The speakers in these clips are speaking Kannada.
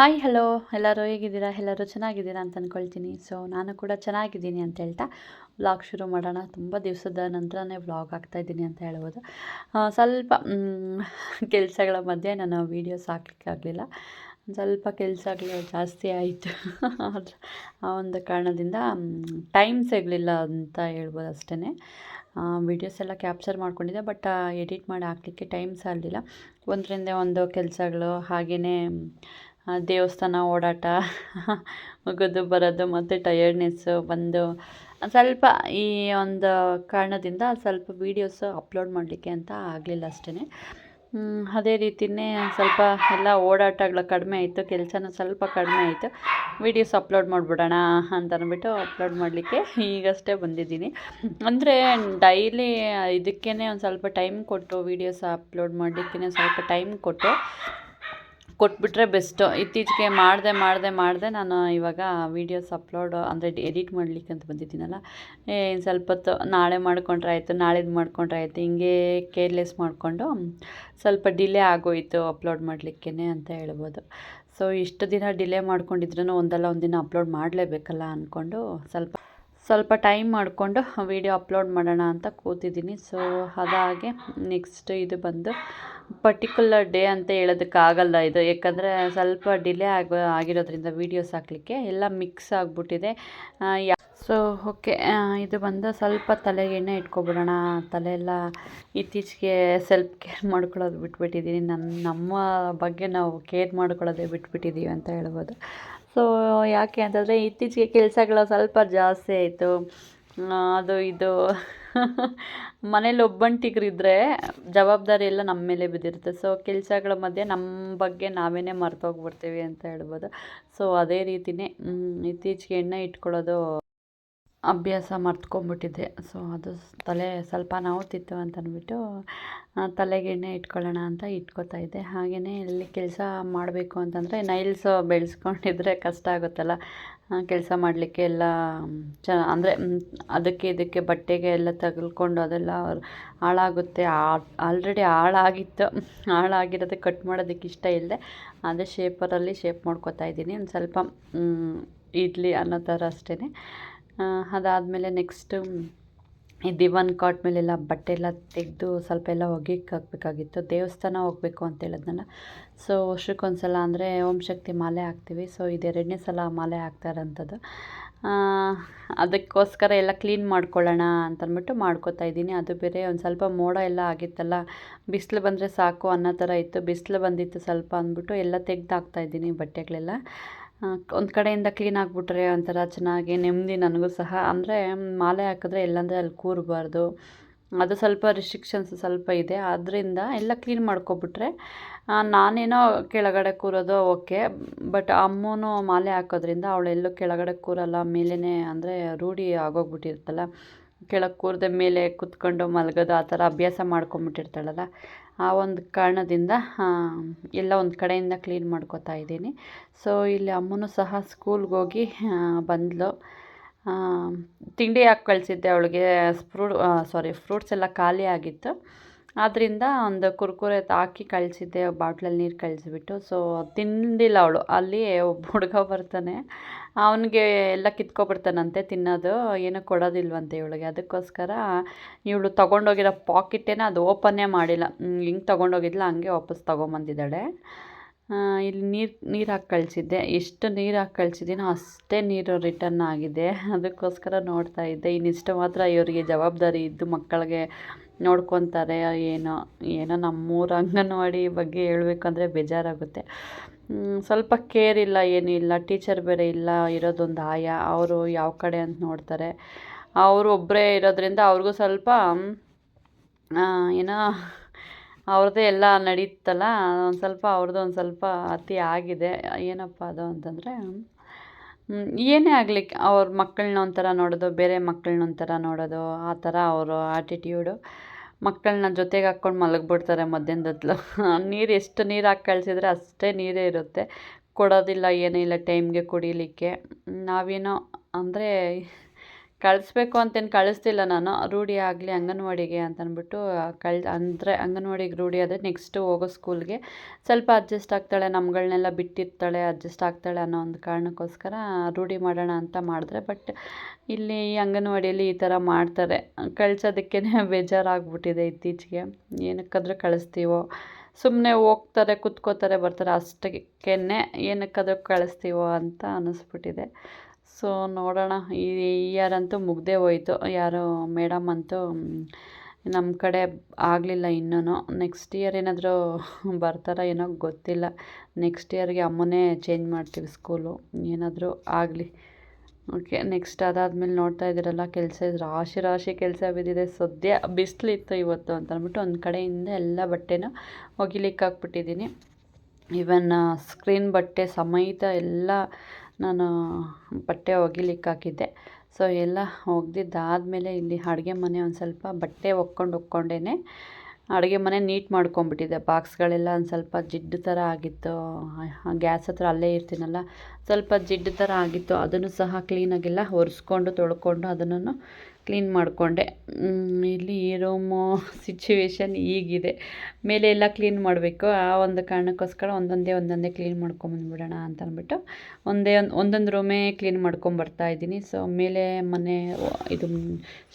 ಹಲೋ ಎಲ್ಲರೂ ಹೇಗಿದ್ದೀರಾ? ಎಲ್ಲರೂ ಚೆನ್ನಾಗಿದ್ದೀರಾ ಅಂತ ಅಂದ್ಕೊಳ್ತೀನಿ ಸೊ ನಾನು ಕೂಡ ಚೆನ್ನಾಗಿದ್ದೀನಿ ಅಂತ ಹೇಳ್ತಾ ವ್ಲಾಗ್ ಶುರು ಮಾಡೋಣ. ತುಂಬ ದಿವಸದ ನಂತರನೇ ವ್ಲಾಗ್ ಆಗ್ತಾಯಿದ್ದೀನಿ ಅಂತ ಹೇಳ್ಬೋದು. ಸ್ವಲ್ಪ ಕೆಲಸಗಳ ಮಧ್ಯೆ ನಾನು ವೀಡಿಯೋಸ್ ಹಾಕ್ಲಿಕ್ಕಾಗಲಿಲ್ಲ ಸ್ವಲ್ಪ ಕೆಲಸಗಳು ಜಾಸ್ತಿ ಆಯಿತು. ಆ ಒಂದು ಕಾರಣದಿಂದ ಟೈಮ್ ಸಿಗಲಿಲ್ಲ ಅಂತ ಹೇಳ್ಬೋದು ಅಷ್ಟೇ ವೀಡಿಯೋಸ್ ಎಲ್ಲ ಕ್ಯಾಪ್ಚರ್ ಮಾಡ್ಕೊಂಡಿದ್ದೆ ಬಟ್ ಎಡಿಟ್ ಮಾಡಿ ಹಾಕ್ಲಿಕ್ಕೆ ಟೈಮ್ ಸಾಲಲಿಲ್ಲ ಒಂದರಿಂದ ಒಂದು ಕೆಲಸಗಳು ಹಾಗೆಯೇ ದೇವಸ್ಥಾನ ಓಡಾಟ ಹೋಗೋದು ಬರೋದು ಮತ್ತು ಟಯರ್ಡ್ನೆಸ್ಸು ಬಂದು, ಸ್ವಲ್ಪ ಈ ಒಂದು ಕಾರಣದಿಂದ ಸ್ವಲ್ಪ ವೀಡಿಯೋಸ್ ಅಪ್ಲೋಡ್ ಮಾಡಲಿಕ್ಕೆ ಅಂತ ಆಗಲಿಲ್ಲ ಅಷ್ಟೇ ಅದೇ ರೀತಿಯೇ ಸ್ವಲ್ಪ ಎಲ್ಲ ಓಡಾಟಗಳು ಕಡಿಮೆ ಆಯಿತು, ಕೆಲಸನೂ ಸ್ವಲ್ಪ ಕಡಿಮೆ ಆಯಿತು. ವೀಡಿಯೋಸ್ ಅಪ್ಲೋಡ್ ಮಾಡಿಬಿಡೋಣ ಅಂತ ಅಂದ್ಬಿಟ್ಟು ಅಪ್ಲೋಡ್ ಮಾಡಲಿಕ್ಕೆ ಈಗಷ್ಟೇ ಬಂದಿದ್ದೀನಿ. ಅಂದರೆ ಡೈಲಿ ಇದಕ್ಕೇ ಒಂದು ಸ್ವಲ್ಪ ಟೈಮ್ ಕೊಟ್ಟು ವೀಡಿಯೋಸ್ ಅಪ್ಲೋಡ್ ಮಾಡಲಿಕ್ಕೆ ಸ್ವಲ್ಪ ಟೈಮ್ ಕೊಟ್ಟು ಕೊಟ್ಬಿಟ್ರೆ ಬೆಸ್ಟು. ಇತ್ತೀಚೆಗೆ ಮಾಡಿದೆ ಮಾಡಿದೆ ಮಾಡಿದೆ ನಾನು ಇವಾಗ ವೀಡಿಯೋಸ್ ಅಪ್ಲೋಡ್ ಅಂದರೆ ಎಡಿಟ್ ಮಾಡಲಿಕ್ಕೆ ಅಂತ ಬಂದಿದ್ದೀನಲ್ಲ. ಸ್ವಲ್ಪ ಹೊತ್ತು ನಾಳೆ ಮಾಡ್ಕೊಂಡ್ರೆ ಆಯಿತು ನಾಳೆದು ಮಾಡ್ಕೊಂಡ್ರೆ ಆಯಿತು, ಹಿಂಗೆ ಕೇರ್ಲೆಸ್ ಮಾಡಿಕೊಂಡು ಸ್ವಲ್ಪ ಡಿಲೇ ಆಗೋಯಿತು ಅಪ್ಲೋಡ್ ಮಾಡಲಿಕ್ಕೆ ಅಂತ ಹೇಳ್ಬೋದು. ಸೊ ಇಷ್ಟು ದಿನ ಡಿಲೇ ಮಾಡ್ಕೊಂಡಿದ್ರೂ ಒಂದಲ್ಲ ಒಂದು ದಿನ ಅಪ್ಲೋಡ್ ಮಾಡಲೇಬೇಕಲ್ಲ ಅಂದ್ಕೊಂಡು ಸ್ವಲ್ಪ ಸ್ವಲ್ಪ ಟೈಮ್ ಮಾಡಿಕೊಂಡು ವೀಡಿಯೋ ಅಪ್ಲೋಡ್ ಮಾಡೋಣ ಅಂತ ಕೂತಿದ್ದೀನಿ. ಸೊ ಅದಾಗೆ ನೆಕ್ಸ್ಟ್ ಇದು ಬಂದು ಪರ್ಟಿಕ್ಯುಲರ್ ಡೇ ಅಂತ ಹೇಳೋದಕ್ಕಾಗಲ್ಲ ಇದು. ಯಾಕಂದರೆ ಸ್ವಲ್ಪ ಡಿಲೇ ಆಗ, ಆಗಿರೋದ್ರಿಂದ ವೀಡಿಯೋಸ್ ಹಾಕಲಿಕ್ಕೆ ಎಲ್ಲ ಮಿಕ್ಸ್ ಆಗಿಬಿಟ್ಟಿದೆ. ಯಾ ಸೊ ಓಕೆ ಇದು ಬಂದು ಸ್ವಲ್ಪ ತಲೆಗೆ ಎಣ್ಣೆ ಇಟ್ಕೊಬಿಡೋಣ. ತಲೆ ಎಲ್ಲ ಇತ್ತೀಚೆಗೆ ಸೆಲ್ಫ್ ಕೇರ್ ಮಾಡ್ಕೊಳ್ಳೋದು ಬಿಟ್ಬಿಟ್ಟಿದ್ದೀನಿ. ನನ್ನ ನಮ್ಮ ಬಗ್ಗೆ ನಾವು ಕೇರ್ ಮಾಡ್ಕೊಳ್ಳೋದೇ ಬಿಟ್ಬಿಟ್ಟಿದ್ದೀವಿ ಅಂತ ಹೇಳ್ಬೋದು. ಸೊ ಯಾಕೆ ಅಂತಂದರೆ ಇತ್ತೀಚೆಗೆ ಕೆಲಸಗಳು ಸ್ವಲ್ಪ ಜಾಸ್ತಿ ಆಯಿತು. ಅದು, ಇದು. ಮನೇಲಿ ಒಬ್ಬಂಟಿಗರಿದ್ದರೆ ಜವಾಬ್ದಾರಿ ಎಲ್ಲ ನಮ್ಮ ಮೇಲೆ ಬಿದ್ದಿರುತ್ತೆ. ಸೊ ಕೆಲಸಗಳ ಮಧ್ಯೆ ನಮ್ಮ ಬಗ್ಗೆ ನಾವೇ ಮರ್ತೋಗ್ಬಿಡ್ತೀವಿ ಅಂತ ಹೇಳ್ಬೋದು. ಸೊ ಅದೇ ರೀತಿಯೇ ಇತ್ತೀಚೆಗೆ ಎಣ್ಣೆ ಇಟ್ಕೊಳ್ಳೋದು ಅಭ್ಯಾಸ ಮರ್ತ್ಕೊಂಡ್ಬಿಟ್ಟಿದ್ದೆ ಸೊ ಅದು ತಲೆ, ಸ್ವಲ್ಪ ನೋವ್ತಿತ್ತು ಅಂತ ಅಂದ್ಬಿಟ್ಟು ತಲೆಗೆ ಎಣ್ಣೆ ಇಟ್ಕೊಳ್ಳೋಣ ಅಂತ ಇಟ್ಕೋತಾ ಇದ್ದೆ. ಹಾಗೆಯೇ ಇಲ್ಲಿ ಕೆಲಸ ಮಾಡಬೇಕು ಅಂತಂದರೆ ನೈಲ್ಸು ಬೆಳೆಸ್ಕೊಂಡಿದ್ರೆ ಕಷ್ಟ ಆಗುತ್ತಲ್ಲ. ಕೆಲಸ ಮಾಡಲಿಕ್ಕೆ ಎಲ್ಲ ಚ, ಅಂದರೆ ಅದಕ್ಕೆ ಇದಕ್ಕೆ ಬಟ್ಟೆಗೆ ಎಲ್ಲ ತಗಲ್ಕೊಂಡು ಅದೆಲ್ಲ ಹಾಳಾಗುತ್ತೆ. ಆಲ್ರೆಡಿ ಹಾಳಾಗಿತ್ತು. ಹಾಳಾಗಿರೋದಕ್ಕೆ ಕಟ್ ಮಾಡೋದಕ್ಕೆ ಇಷ್ಟ ಇಲ್ಲದೆ ಅದೇ ಶೇಪರಲ್ಲಿ ಶೇಪ್ ಮಾಡ್ಕೊತಾ ಇದ್ದೀನಿ. ಒಂದು ಸ್ವಲ್ಪ ಇಡ್ಲಿ ಅನ್ನೋ ಥರ ಅಷ್ಟೇ ಅದಾದಮೇಲೆ ನೆಕ್ಸ್ಟು ಈ ದಿವಾನ್ ಕಾಟ್ ಮೇಲೆಲ್ಲ ಬಟ್ಟೆ ಎಲ್ಲ ತೆಗೆದು ಸ್ವಲ್ಪ ಎಲ್ಲ ಒಗೆಯಕ್ಕೆ ಹಾಕಬೇಕಾಗಿತ್ತು. ದೇವಸ್ಥಾನ ಹೋಗಬೇಕು ಅಂತ ಹೇಳಿದ್ನಲ್ಲ ಸೊ ವರ್ಷಕ್ಕೊಂದ್ಸಲ ಅಂದರೆ ಓಂ ಶಕ್ತಿ ಮಾಲೆ ಹಾಕ್ತೀವಿ. ಸೊ ಇದು ಎರಡನೇ ಸಲ ಮಾಲೆ ಹಾಕ್ತಾ ಇರೋಂಥದ್ದು ಅದಕ್ಕೋಸ್ಕರ ಎಲ್ಲ ಕ್ಲೀನ್ ಮಾಡ್ಕೊಳ್ಳೋಣ ಅಂತಂದ್ಬಿಟ್ಟು ಮಾಡ್ಕೋತಾ ಇದ್ದೀನಿ. ಅದು ಬೇರೆ ಒಂದು ಸ್ವಲ್ಪ ಮೋಡ ಎಲ್ಲ ಆಗಿತ್ತಲ್ಲ, ಬಿಸಿಲು ಬಂದರೆ ಸಾಕು ಅನ್ನೋ ಥರ ಇತ್ತು. ಬಿಸಿಲು ಬಂದಿತ್ತು ಸ್ವಲ್ಪ ಅಂದ್ಬಿಟ್ಟು ಎಲ್ಲ ತೆಗ್ದು ಹಾಕ್ತಾಯಿದ್ದೀನಿ ಬಟ್ಟೆಗಳೆಲ್ಲ. ಒಂದು ಕಡೆಯಿಂದ ಕ್ಲೀನ್ ಆಗಿಬಿಟ್ರೆ ಒಂಥರ ಚೆನ್ನಾಗಿ ನೆಮ್ಮದಿ ನನಗೂ ಸಹ. ಅಂದರೆ ಮಾಲೆ ಹಾಕಿದ್ರೆ ಎಲ್ಲಂದರೆ ಅಲ್ಲಿ ಕೂರಬಾರ್ದು. ಅದು ಸ್ವಲ್ಪ ರಿಸ್ಟ್ರಿಕ್ಷನ್ಸ್ ಸ್ವಲ್ಪ ಇದೆ. ಆದ್ದರಿಂದ ಎಲ್ಲ ಕ್ಲೀನ್ ಮಾಡ್ಕೊಬಿಟ್ರೆ ನಾನೇನೋ ಕೆಳಗಡೆ ಕೂರೋದು ಓಕೆ ಬಟ್ ಅಮ್ಮನೂ ಮಾಲೆ ಹಾಕೋದ್ರಿಂದ ಅವಳೆಲ್ಲೂ ಕೆಳಗಡೆ ಕೂರಲ್ಲ. ಮೇಲೇ ಅಂದರೆ ರೂಢಿ ಆಗೋಗ್ಬಿಟ್ಟಿರ್ತಲ್ಲ ಕೆಳಗೆ ಕೂರದೆ ಮೇಲೆ ಕುತ್ಕೊಂಡು ಮಲಗೋದು ಆ ಥರ ಅಭ್ಯಾಸ ಮಾಡ್ಕೊಂಬಿಟ್ಟಿರ್ತಾಳಲ್ಲ. ಆ ಒಂದು ಕಾರಣದಿಂದ ಎಲ್ಲ ಒಂದು ಕಡೆಯಿಂದ ಕ್ಲೀನ್ ಮಾಡ್ಕೋತಾ ಇದ್ದೀನಿ. ಸೊ ಇಲ್ಲಿ ಅಮ್ಮನೂ ಸಹ ಸ್ಕೂಲ್ಗೆ ಹೋಗಿ ಬಂದಳು ತಿಂಡಿ ಹಾಕಿ ಕಳಿಸಿದ್ದೆ ಅವಳಿಗೆ? ಫ್ರೂ ಸಾರಿ ಫ್ರೂಟ್ಸ್ ಎಲ್ಲ ಖಾಲಿ ಆಗಿತ್ತು. ಆದ್ದರಿಂದ ಒಂದು ಕುರ್ಕುರೆ ಹಾಕಿ ಕಳಿಸಿದ್ದೆ ಬಾಟ್ಲಲ್ಲಿ ನೀರು ಕಳಿಸ್ಬಿಟ್ಟು. ಸೊ ತಿಂದಿಲ್ಲ ಅವಳು. ಅಲ್ಲಿ ಒಬ್ಬ ಹುಡುಗ ಬರ್ತಾನೆ. ಅವನಿಗೆ ಎಲ್ಲ ಕಿತ್ಕೊಬಿಡ್ತಾನಂತೆ ತಿನ್ನೋದು. ಏನೂ ಕೊಡೋದಿಲ್ವಂತೆ ಇವಳಿಗೆ. ಅದಕ್ಕೋಸ್ಕರ ಇವಳು ತೊಗೊಂಡೋಗಿರೋ ಪಾಕಿಟೇನ ಅದು ಓಪನ್ನೇ ಮಾಡಿಲ್ಲ. ಹಿಂಗೆ ತೊಗೊಂಡೋಗಿದ್ಲ, ಹಂಗೆ ವಾಪಸ್ ತೊಗೊಂಬಂದಿದ್ದಾಳೆ. ಇಲ್ಲಿ ನೀರು ನೀರು ಹಾಕಿ ಕಳಿಸಿದ್ದೆ. ಎಷ್ಟು ನೀರು ಹಾಕಿ ಕಳಿಸಿದ್ದೀನೋ ಅಷ್ಟೇ ನೀರು ರಿಟರ್ನ್ ಆಗಿದೆ. ಅದಕ್ಕೋಸ್ಕರ ನೋಡ್ತಾ ಇದ್ದೆ. ಇನ್ನಿಷ್ಟು ಮಾತ್ರ ಇವರಿಗೆ ಜವಾಬ್ದಾರಿ ಇದ್ದು ಮಕ್ಕಳಿಗೆ ನೋಡ್ಕೊತಾರೆ. ಏನೋ ಏನೋ ನಮ್ಮೂರ ಅಂಗನವಾಡಿ ಬಗ್ಗೆ ಹೇಳಬೇಕಂದ್ರೆ ಬೇಜಾರಾಗುತ್ತೆ. ಸ್ವಲ್ಪ ಕೇರ್ ಇಲ್ಲ, ಏನೂ ಇಲ್ಲ. ಟೀಚರ್ ಬೇರೆ ಇಲ್ಲ, ಇರೋದೊಂದು ಆಯ. ಅವರು ಯಾವ ಕಡೆ ಅಂತ ನೋಡ್ತಾರೆ. ಅವರು ಒಬ್ಬರೇ ಇರೋದ್ರಿಂದ ಅವ್ರಿಗೂ ಸ್ವಲ್ಪ ಏನೋ ಅವ್ರದ್ದೇ ಎಲ್ಲ ನಡೀತಲ್ಲ ಒಂದು ಸ್ವಲ್ಪ ಅವ್ರದ್ದು ಒಂದು ಸ್ವಲ್ಪ ಅತಿ ಆಗಿದೆ. ಏನಪ್ಪ ಅದು ಅಂತಂದರೆ ಏನೇ ಆಗಲಿ ಅವ್ರ ಮಕ್ಕಳನ್ನ ಒಂಥರ ನೋಡೋದು, ಬೇರೆ ಮಕ್ಕಳನ್ನ ಒಂಥರ ನೋಡೋದು, ಆ ಥರ ಅವರು ಆಟಿಟ್ಯೂಡು ಮಕ್ಕಳನ್ನ ಜೊತೆಗೆ ಹಾಕ್ಕೊಂಡು ಮಲಗಿಬಿಡ್ತಾರೆ ಮಧ್ಯಾಹ್ನದತ್ಲು ನೀರು ಎಷ್ಟು ನೀರು ಹಾಕಿ ಕಳಿಸಿದ್ರೆ ಅಷ್ಟೇ ನೀರೇ ಇರುತ್ತೆ. ಕೊಡೋದಿಲ್ಲ, ಏನೂ ಇಲ್ಲ ಟೈಮ್ಗೆ ಕುಡಿಲಿಕ್ಕೆ. ನಾವೇನೋ ಅಂದರೆ ಕಳಿಸ್ಬೇಕು ಅಂತೇನು ಕಳಿಸ್ತಿಲ್ಲ ನಾನು. ರೂಢಿ ಆಗಲಿ ಅಂಗನವಾಡಿಗೆ ಅಂತಂದ್ಬಿಟ್ಟು ಕಳ್ ಅಂದರೆ ಅಂಗನವಾಡಿಗೆ ರೂಢಿ ಆದರೆ ನೆಕ್ಸ್ಟು ಹೋಗೋ ಸ್ಕೂಲ್ಗೆ ಸ್ವಲ್ಪ ಅಡ್ಜಸ್ಟ್ ಆಗ್ತಾಳೆ ನಮ್ಗಳನ್ನೆಲ್ಲ ಬಿಟ್ಟಿರ್ತಾಳೆ ಅಡ್ಜಸ್ಟ್ ಆಗ್ತಾಳೆ ಅನ್ನೋ ಒಂದು ಕಾರಣಕ್ಕೋಸ್ಕರ ರೂಢಿ ಮಾಡೋಣ ಅಂತ ಮಾಡಿದ್ರೆ. ಬಟ್ ಇಲ್ಲಿ ಅಂಗನವಾಡಿಯಲ್ಲಿ ಈ ಥರ ಮಾಡ್ತಾರೆ. ಕಳ್ಸೋದಕ್ಕೇ ಬೇಜಾರಾಗ್ಬಿಟ್ಟಿದೆ ಇತ್ತೀಚೆಗೆ. ಏನಕ್ಕಾದ್ರೂ ಕಳಿಸ್ತೀವೋ. ಸುಮ್ಮನೆ ಹೋಗ್ತಾರೆ, ಕುತ್ಕೋತಾರೆ, ಬರ್ತಾರೆ ಅಷ್ಟಕ್ಕೇ ಏನಕ್ಕಾದ್ರೂ ಕಳಿಸ್ತೀವೋ ಅಂತ ಅನ್ನಿಸ್ಬಿಟ್ಟಿದೆ ಸೊ ನೋಡೋಣ. ಈ ಇಯರ್ ಅಂತೂ ಮುಗ್ದೇ ಹೋಯ್ತು. ಯಾರು ಮೇಡಮ್ ಅಂತೂ ನಮ್ಮ ಕಡೆ ಆಗಲಿಲ್ಲ ಇನ್ನೂ ನೆಕ್ಸ್ಟ್ ಇಯರ್ ಏನಾದರೂ ಬರ್ತಾರ ಏನೋ ಗೊತ್ತಿಲ್ಲ. ನೆಕ್ಸ್ಟ್ ಇಯರ್ಗೆ ಅಮ್ಮನೇ ಚೇಂಜ್ ಮಾಡ್ತೀವಿ ಸ್ಕೂಲು ಏನಾದರೂ ಆಗಲಿ. ಓಕೆ ನೆಕ್ಸ್ಟ್ ಅದಾದಮೇಲೆ ನೋಡ್ತಾ ಇದ್ದೀರಲ್ಲ, ಕೆಲಸ ರಾಶಿ ರಾಶಿ ಕೆಲಸ ಬಿದ್ದಿದೆ. ಸದ್ಯ ಬಿಸಿಲಿತ್ತು ಇವತ್ತು ಅಂತ ಅಂದ್ಬಿಟ್ಟು ಒಂದು ಕಡೆಯಿಂದ ಎಲ್ಲ ಬಟ್ಟೆನ ಒಗಿಲಿಕ್ಕೆ ಹಾಕ್ಬಿಟ್ಟಿದ್ದೀನಿ ಇವನ್ ಸ್ಕ್ರೀನ್ ಬಟ್ಟೆ ಸಮೇತ ಎಲ್ಲ ನಾನು ಬಟ್ಟೆ ಒಗಿಲಿಕ್ಕೆ ಹಾಕಿದ್ದೆ. ಸೊ ಎಲ್ಲ ಒಗ್ದಿದ್ದಾದಮೇಲೆ ಇಲ್ಲಿ ಅಡುಗೆ ಮನೆ ಒಂದು ಸ್ವಲ್ಪ ಬಟ್ಟೆ ಒಕ್ಕೊಂಡು ಒಕ್ಕೊಂಡೇ ಅಡುಗೆ ಮನೆ ನೀಟ್ ಮಾಡ್ಕೊಂಬಿಟ್ಟಿದ್ದೆ ಬಾಕ್ಸ್ಗಳೆಲ್ಲ ಒಂದು ಸ್ವಲ್ಪ ಜಿಡ್ಡು ಥರ ಆಗಿತ್ತು. ಗ್ಯಾಸ್ ಹತ್ರ ಅಲ್ಲೇ ಇರ್ತೀನಲ್ಲ, ಸ್ವಲ್ಪ ಜಿಡ್ಡು ಥರ ಆಗಿತ್ತು. ಅದನ್ನು ಸಹ ಕ್ಲೀನಾಗೆಲ್ಲ ಒರೆಸ್ಕೊಂಡು ತೊಳ್ಕೊಂಡು ಅದನ್ನು ಕ್ಲೀನ್ ಮಾಡಿಕೊಂಡೆ. ಇಲ್ಲಿ ರೂಮು ಸಿಚುವೇಶನ್ ಈಗಿದೆ. ಮೇಲೆ ಎಲ್ಲ ಕ್ಲೀನ್ ಮಾಡಬೇಕು. ಆ ಒಂದು ಕಾರಣಕ್ಕೋಸ್ಕರ ಒಂದೊಂದೇ ಒಂದೊಂದೇ ಕ್ಲೀನ್ ಮಾಡ್ಕೊಂಬಂದ್ಬಿಡೋಣ ಅಂತ ಅಂದ್ಬಿಟ್ಟು ಒಂದೇ ಒಂದು, ಒಂದೊಂದು ರೂಮೇ ಕ್ಲೀನ್ ಮಾಡ್ಕೊಂಬರ್ತಾ ಇದ್ದೀನಿ. ಸೊ ಮೇಲೆ ಮನೆ ಇದು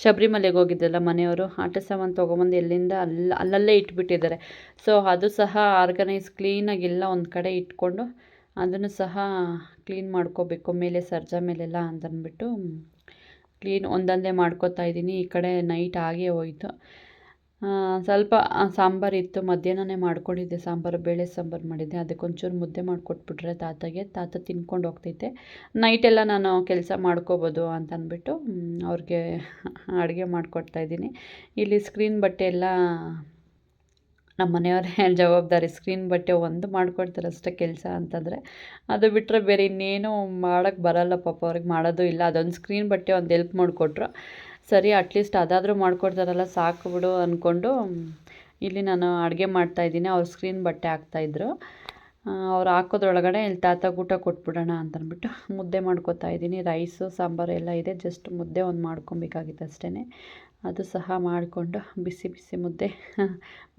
ಶಬರಿಮಲೆಗೆ ಹೋಗಿದ್ದಲ್ಲ ಮನೆಯವರು, ಆಟ ಸಾಮಾನು ತೊಗೊಂಬಂದು ಎಲ್ಲಿಂದ ಅಲ್ಲಿ ಅಲ್ಲಲ್ಲೇ ಇಟ್ಬಿಟ್ಟಿದ್ದಾರೆ. ಸೊ ಅದು ಸಹ ಆರ್ಗನೈಸ್ ಕ್ಲೀನಾಗಿಲ್ಲ ಒಂದು ಕಡೆ ಇಟ್ಕೊಂಡು ಅದನ್ನು ಸಹ ಕ್ಲೀನ್ ಮಾಡ್ಕೋಬೇಕು, ಮೇಲೆ ಸರ್ಜಾ ಮೇಲೆಲ್ಲ ಅಂತಂದ್ಬಿಟ್ಟು ಕ್ಲೀನ್ ಒಂದೊಂದೇ ಮಾಡ್ಕೋತಾ ಇದ್ದೀನಿ. ಈ ಕಡೆ ನೈಟ್ ಆಗೇ ಹೋಯ್ತು. ಸ್ವಲ್ಪ ಸಾಂಬಾರು ಇತ್ತು. ಮಧ್ಯಾಹ್ನನೇ ಮಾಡ್ಕೊಂಡಿದ್ದೆ ಸಾಂಬಾರು. ಬೇಳೆ ಸಾಂಬಾರು ಮಾಡಿದ್ದೆ. ಅದಕ್ಕೊಂಚೂರು ಮುದ್ದೆ ಮಾಡಿಕೊಟ್ಬಿಟ್ರೆ ತಾತಗೆ. ತಾತ ತಿನ್ಕೊಂಡು ಹೋಗ್ತೈತೆ. ನೈಟೆಲ್ಲ ನಾನು ಕೆಲಸ ಮಾಡ್ಕೋಬೋದು ಅಂತ ಅಂದ್ಬಿಟ್ಟು ಅವ್ರಿಗೆ ಅಡುಗೆ ಮಾಡಿಕೊಡ್ತಾಯಿದ್ದೀನಿ ಇಲ್ಲಿ ಸ್ಕ್ರೀನ್ ಬಟ್ಟೆ ಎಲ್ಲ ನಮ್ಮ ಮನೆಯವರೇ ಜವಾಬ್ದಾರಿ ಸ್ಕ್ರೀನ್ ಬಟ್ಟೆ ಒಂದು ಮಾಡ್ಕೊಡ್ತಾರೆ ಅಷ್ಟೇ ಕೆಲಸ ಅಂತಂದರೆ. ಅದು ಬಿಟ್ಟರೆ ಬೇರೆ ಇನ್ನೇನು ಮಾಡೋಕ್ಕೆ ಬರಲ್ಲ ಪಾಪ, ಅವ್ರಿಗೆ ಮಾಡೋದು ಇಲ್ಲ. ಅದೊಂದು ಸ್ಕ್ರೀನ್ ಬಟ್ಟೆ ಒಂದು ಎಲ್ಪ್ ಮಾಡಿಕೊಟ್ರು. ಸರಿ ಅಟ್ಲೀಸ್ಟ್ ಅದಾದರೂ ಮಾಡ್ಕೊಡ್ತಾರಲ್ಲ, ಸಾಕು ಬಿಡು ಅಂದ್ಕೊಂಡು ಇಲ್ಲಿ ನಾನು ಅಡುಗೆ ಮಾಡ್ತಾಯಿದ್ದೀನಿ ಅವ್ರು ಸ್ಕ್ರೀನ್ ಬಟ್ಟೆ ಹಾಕ್ತಾಯಿದ್ರು ಅವ್ರು ಹಾಕೋದ್ರೊಳಗಡೆ ಇಲ್ಲಿ ತಾತ ಊಟ ಕೊಟ್ಬಿಡೋಣ ಅಂತಂದ್ಬಿಟ್ಟು ಮುದ್ದೆ ಮಾಡ್ಕೊತಾ ಇದ್ದೀನಿ. ರೈಸು ಸಾಂಬಾರು ಎಲ್ಲ ಇದೆ. ಜಸ್ಟ್ ಮುದ್ದೆ ಒಂದು ಮಾಡ್ಕೊಬೇಕಾಗಿತ್ತು ಅಷ್ಟೇ ಅದು ಸಹ ಮಾಡಿಕೊಂಡು ಬಿಸಿ ಬಿಸಿ ಮುದ್ದೆ.